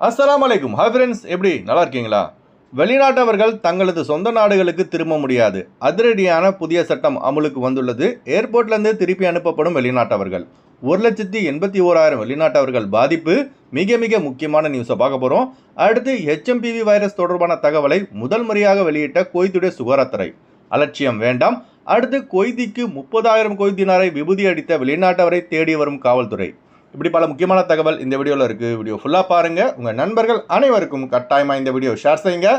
அஸ்லாம் அலைக்கும் hi friends எப்படி? நல்லா இருக்கீங்களா? வெளிநாட்டவர்கள் தங்களது சொந்த நாடுகளுக்கு திரும்ப முடியாது. அதிரடியான புதிய சட்டம் அமலுக்கு வந்துள்ளது. ஏர்போர்ட்லேருந்து திருப்பி அனுப்பப்படும் வெளிநாட்டவர்கள். ஒரு லட்சத்தி எண்பத்தி ஓராயிரம் வெளிநாட்டவர்கள் பாதிப்பு. மிக மிக முக்கியமான நியூஸை பார்க்க போகிறோம் அடுத்து ஹெச்எம்பிவி வைரஸ் தொடர்பான தகவலை முதல் முறையாக வெளியிட்ட கொய்துடைய சுகாதாரத்துறை. அலட்சியம் வேண்டாம். அடுத்து கொய்திக்கு முப்பதாயிரம் கொய்தினாரை விபூதி அடித்த வெளிநாட்டவரை தேடி வரும் காவல்துறை. இப்படி பல முக்கியமான தகவல் இந்த வீடியோவில் இருக்குது வீடியோ ஃபுல்லாக பாருங்கள் உங்கள் நண்பர்கள் அனைவருக்கும் கட்டாயமாக இந்த வீடியோ ஷேர் செய்யுங்க.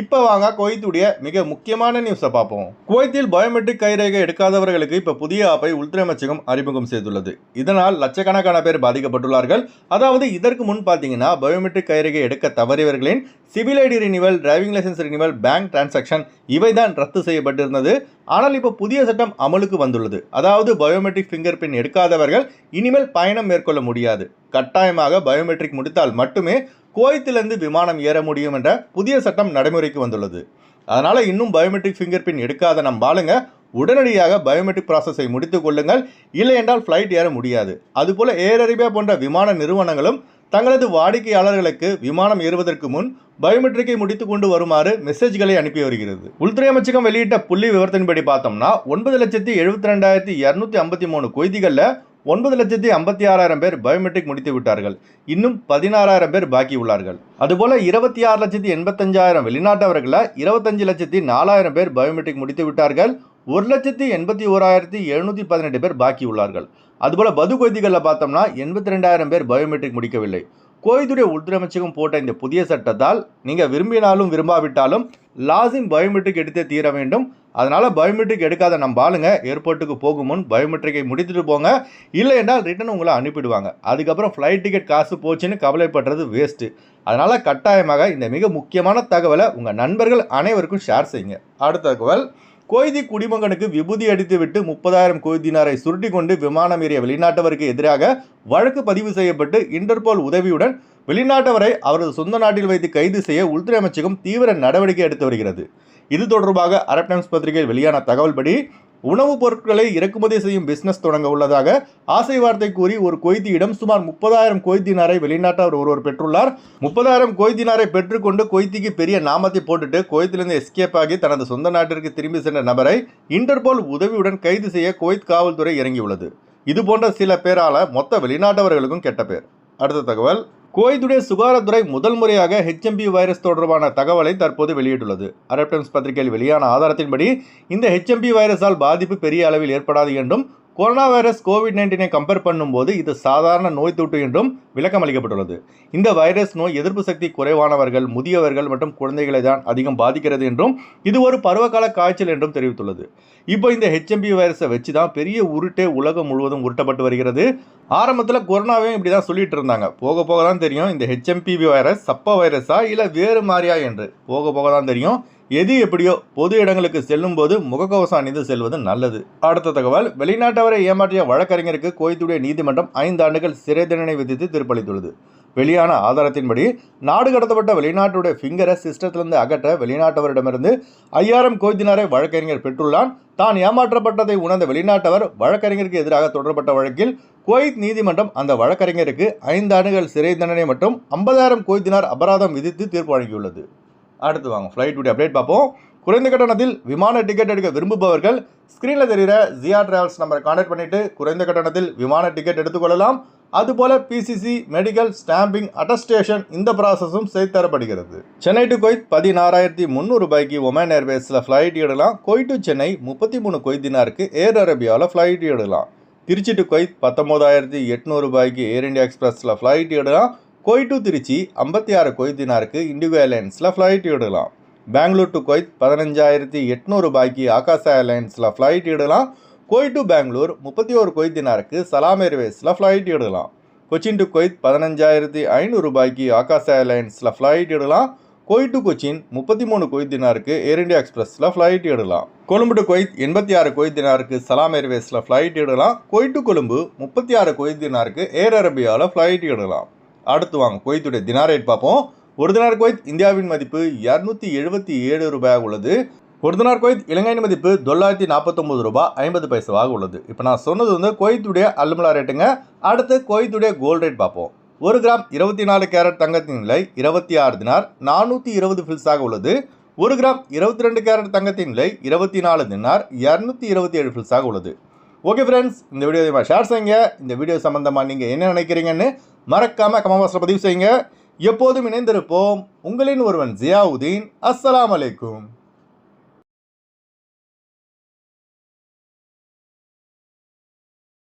இப்போ வாங்க குவைத்துடைய மிக முக்கியமான நியூஸை பார்ப்போம். குவைத்தில் பயோமெட்ரிக் கைரேகை எடுக்காதவர்களுக்கு இப்போ புதிய ஆப்பை உள்துறை அமைச்சகம் அறிமுகம் செய்துள்ளது. இதனால் லட்சக்கணக்கான பேர் பாதிக்கப்பட்டுள்ளார்கள். அதாவது இதற்கு முன் பார்த்தீங்கன்னா பயோமெட்ரிக் கைரேகை எடுக்க தவறியவர்களின் civil ID renewal driving licence renewal bank transaction இவை தான் ரத்து செய்யப்பட்டிருந்தது. ஆனால் இப்போ புதிய சட்டம் அமலுக்கு வந்துள்ளது. அதாவது பயோமெட்ரிக் ஃபிங்கர் பிரிண்ட் எடுக்காதவர்கள் இனிமேல் பயணம் மேற்கொள்ள முடியாது. கட்டாயமாக பயோமெட்ரிக் முடித்தால் மட்டுமே குவைத்திலிருந்து விமானம் ஏற முடியும் என்ற புதிய சட்டம் நடைமுறைக்கு வந்துள்ளது. அதனால் இன்னும் பயோமெட்ரிக் ஃபிங்கர் பிரிண்ட் எடுக்காத நம் பாலுங்க உடனடியாக பயோமெட்ரிக் ப்ராசஸை முடித்து கொள்ளுங்கள். இல்லை என்றால் ஃப்ளைட் ஏற முடியாது. அதுபோல் ஏர் அரேபியா போன்ற விமான நிறுவனங்களும் தங்களது வாடிக்கையாளர்களுக்கு விமானம் ஏறுவதற்கு முன் பயோமெட்ரிக்கை முடித்து கொண்டு வருமாறு மெசேஜ்களை அனுப்பி வருகிறது. உள்துறை அமைச்சகம் வெளியிட்ட புள்ளி விவரத்தின்படி பார்த்தோம்னா ஒன்பது லட்சத்தி எழுபத்தி ரெண்டாயிரத்தி இரநூத்தி ஐம்பத்தி மூணு கொய்திகளில் ஒன்பது லட்சத்தி ஐம்பத்தி ஆறாயிரம் பேர் பயோமெட்ரிக் முடித்து விட்டார்கள். இன்னும் பதினாறாயிரம் பேர் பாக்கி உள்ளார்கள். அதுபோல இருபத்தி ஆறு லட்சத்தி எண்பத்தஞ்சாயிரம் வெளிநாட்டவர்களை இருபத்தஞ்சு லட்சத்தி நாலாயிரம் பேர் பயோமெட்ரிக் முடித்து விட்டார்கள். ஒரு லட்சத்தி எண்பத்தி ஓராயிரத்தி எழுநூற்றி பதினெட்டு பேர் பாக்கி உள்ளார்கள். அதுபோல் பது கொய்திகளில் பார்த்தோம்னா எண்பத்தி ரெண்டாயிரம் பேர் பயோமெட்ரிக் முடிக்கவில்லை. கோய்துடைய உள்துறை அமைச்சகம் போட்ட இந்த புதிய சட்டத்தால் நீங்கள் விரும்பினாலும் விரும்பாவிட்டாலும் லாசிம் பயோமெட்ரிக் எடுத்தே தீர வேண்டும். அதனால் பயோமெட்ரிக் எடுக்காத நம்ம ஆளுங்க ஏர்போர்ட்டுக்கு போகும் முன் பயோமெட்ரிக்கை முடித்துட்டு போங்க. இல்லை என்றால் ரிட்டன் உங்களை அனுப்பிடுவாங்க. அதுக்கப்புறம் ஃப்ளைட் டிக்கெட் காசு போச்சுன்னு கவலைப்படுறது வேஸ்ட்டு அதனால் கட்டாயமாக இந்த மிக முக்கியமான தகவலை உங்கள் நண்பர்கள் அனைவருக்கும் ஷேர் செய்யுங்க. அடுத்த தகவல் கொய்தி குடிமகனுக்கு விபூதி அடித்துவிட்டு முப்பதாயிரம் கொய்தினாரை சுருட்டி கொண்டு விமானம் ஏறிய வெளிநாட்டவருக்கு எதிராக வழக்கு பதிவு செய்யப்பட்டு இன்டர்போல் உதவியுடன் வெளிநாட்டவரை அவரது சொந்த நாட்டில் வைத்து கைது செய்ய உள்துறை அமைச்சகம் தீவிர நடவடிக்கை எடுத்து வருகிறது. இது தொடர்பாக அரப் டைம்ஸ் பத்திரிகையில் வெளியான தகவல்படி உணவுப் பொருட்களை இறக்குமதி செய்யும் பிசினஸ் தொடங்க உள்ளதாக ஆசை வார்த்தை கூறி ஒரு கொய்தியிடம் சுமார் முப்பதாயிரம் கொய்தினாரை வெளிநாட்டவர் ஒருவர் பெற்றுள்ளார். முப்பதாயிரம் கொய்தினாரை பெற்றுக்கொண்டு கொய்திக்கு பெரிய நாமத்தை போட்டுட்டு கொய்திலிருந்து எஸ்கேப் ஆகி தனது சொந்த நாட்டிற்கு திரும்பி சென்ற நபரை இன்டர்போல் உதவியுடன் கைது செய்ய கொய்த் காவல்துறை இறங்கியுள்ளது. இதுபோன்ற சில பேரால மொத்த வெளிநாட்டவர்களுக்கும் கெட்ட பேர். அடுத்த தகவல். குவைத்துடைய சுகாதாரத்துறை முதல் முறையாக ஹெச்எம்பி வைரஸ் தொடர்பான தகவலை தற்போது வெளியிட்டுள்ளது. அரப் டைம்ஸ் பத்திரிகையில் வெளியான ஆதாரத்தின்படி இந்த ஹெச்எம்பி வைரஸால் பாதிப்பு பெரிய அளவில் ஏற்படாது என்றும் கொரோனா வைரஸ் கோவிட் நைன்டீனை கம்பேர் பண்ணும்போது இது சாதாரண நோய் தொற்று என்றும் விளக்கம் அளிக்கப்பட்டுள்ளது. இந்த வைரஸ் நோய் எதிர்ப்பு சக்தி குறைவானவர்கள் முதியவர்கள் மற்றும் குழந்தைகளை தான் அதிகம் பாதிக்கிறது என்றும் இது ஒரு பருவகால காய்ச்சல் என்றும் தெரிவித்துள்ளது. இப்போ இந்த ஹெச்எம்பி வைரஸை வச்சு தான் பெரிய உருட்டே உலகம் முழுவதும் உருட்டப்பட்டு வருகிறது. ஆரம்பத்தில் கொரோனாவையும் இப்படி தான் சொல்லிட்டு இருந்தாங்க. போக போக தான் தெரியும் இந்த ஹெச்எம்பிவி வைரஸ் சப்ப வைரஸா இல்லை வேறு மாதிரியா என்று. போக போக தான் தெரியும். எது எப்படியோ பொது இடங்களுக்கு செல்லும் போது முகக்கவசம் அணிந்து செல்வது நல்லது. அடுத்த தகவல் வெளிநாட்டவரை ஏமாற்றிய வழக்கறிஞருக்கு கோயத்துடைய நீதிமன்றம் ஐந்து ஆண்டுகள் சிறை தண்டனை விதித்து தீர்ப்பளித்துள்ளது. வெளியான ஆதாரத்தின்படி நாடு கடத்தப்பட்ட வெளிநாட்டுடைய ஃபிங்கரை சிஸ்டத்திலிருந்து அகற்ற வெளிநாட்டவரிடமிருந்து ஐயாயிரம் கோய்தினாரை வழக்கறிஞர் பெற்றுள்ளான். தான் ஏமாற்றப்பட்டதை உணர்ந்த வெளிநாட்டவர் வழக்கறிஞருக்கு எதிராக தொடரப்பட்ட வழக்கில் குவைத் நீதிமன்றம் அந்த வழக்கறிஞருக்கு ஐந்து ஆண்டுகள் சிறை தண்டனை மற்றும் ஐம்பதாயிரம் கோய்தினார் அபராதம் விதித்து தீர்ப்பு வழங்கியுள்ளது. அடுத்து வாங்க ஃப்ளைட் ஃப்ளைட்டுடைய அப்டேட் பார்ப்போம். குறைந்த கட்டணத்தில் விமான டிக்கெட் எடுக்க விரும்புபவர்கள் ஸ்க்ரீனில் தெரிகிற ஜியா டிராவல்ஸ் நம்பரை கான்டாக்ட் பண்ணிவிட்டு குறைந்த கட்டணத்தில் விமான டிக்கெட் எடுத்துக்கொள்ளலாம் அதுபோல பிசிசி மெடிக்கல் ஸ்டாம்பிங் அட்டஸ்டேஷன் இந்த ப்ராசஸும் செய்து தரப்படுகிறது. சென்னை டு கொய்த் பதினாறாயிரத்தி முந்நூறு ரூபாய்க்கு ஒமேன் ஏர்வேஸில் ஃப்ளைட் எடுக்கலாம். கொய் டு சென்னை முப்பத்தி மூணு கொய்தினாருக்கு ஏர் அரேபியாவில் ஃப்ளைட் எடுக்கலாம். திருச்சி டு கொய்த் பத்தொம்போதாயிரத்தி எட்நூறு ரூபாய்க்கு ஏர் இண்டியா எக்ஸ்பிரஸில் ஃப்ளைட் எடுக்கலாம். கொய் டு திருச்சி ஐம்பத்தி ஆறு கொய்தினாருக்கு இண்டிகோ ஏர்லைன்ஸில் ஃப்ளைட் விடலாம் பெங்களூர் டு கொய்த் பதினஞ்சாயிரத்தி எட்நூறு ரூபாய்க்கு ஆகாஷ் ஏர்லைன்ஸில் ஃப்ளைட் விடலாம் கொய் டு பெங்களூர் முப்பத்தி ஒரு கொய்தினாருக்கு சலாம் ஏர்வேஸில் ஃப்ளைட் விடலாம் கொச்சின் டு கொய்த் பதினஞ்சாயிரத்தி ஐநூறு ரூபாய்க்கு ஆகாஷ் ஏர்லைன்ஸில் ஃப்ளைட் எடுக்கலாம். கொய் டு கொச்சின் முப்பத்தி மூணு கொய்தினாருக்கு ஏர் இண்டியா எக்ஸ்பிரஸில் ஃப்ளைட் எடுக்கலாம். கொழும்பு டு கொய்த் எண்பத்தி ஆறு கொய்தினாருக்கு சலாம் ஏர்வேஸில் ஃப்ளைட் எடுக்கலாம். கொய் டு கொழும்பு முப்பத்தி ஆறு கொய்தினாருக்கு ஏர் அரேபியாவில் ஃப்ளைட் எடுக்கலாம். அடுத்து வாங்க குவைத்துடைய தினார் ரேட் பார்ப்போம். ஒரு தினார் குவைத் இந்தியாவின் மதிப்பு இரநூத்தி எழுபத்தி ஏழு ரூபாயாக உள்ளது. ஒரு தினார் குவைத் இலங்கையின் மதிப்பு தொள்ளாயிரத்தி நாற்பத்தொம்பது ரூபாய் ஐம்பது பைசாவாக உள்ளது. இப்போ நான் சொன்னது வந்து குவைத்துடைய அல்முலா ரேட்டுங்க அடுத்து குவைத்துடைய கோல்ட் ரேட் பார்ப்போம். ஒரு கிராம் இருபத்தி நாலு கேரட் தங்கத்தின் விலை இருபத்தி ஆறு தினார் நானூற்றி இருபது ஃபில்ஸாக உள்ளது. ஒரு கிராம் இருபத்தி ரெண்டு கேரட் தங்கத்தின் விலை இருபத்தி நாலு தினார் இரநூத்தி இருபத்தி ஏழு ஃபில்ஸாக உள்ளது. ஓகே ஃப்ரெண்ட்ஸ் இந்த வீடியோ ஷேர் செய்யுங்க. இந்த வீடியோ சம்மந்தமாக நீங்கள் என்ன நினைக்கிறீங்கன்னு மறக்காமல் கமெண்ட் பதிவு செய்யுங்க. எப்போதும் இணைந்திருப்போம். உங்களின் ஒருவன் ஜியாவுதீன். அஸ்லாம் அலைக்கும்.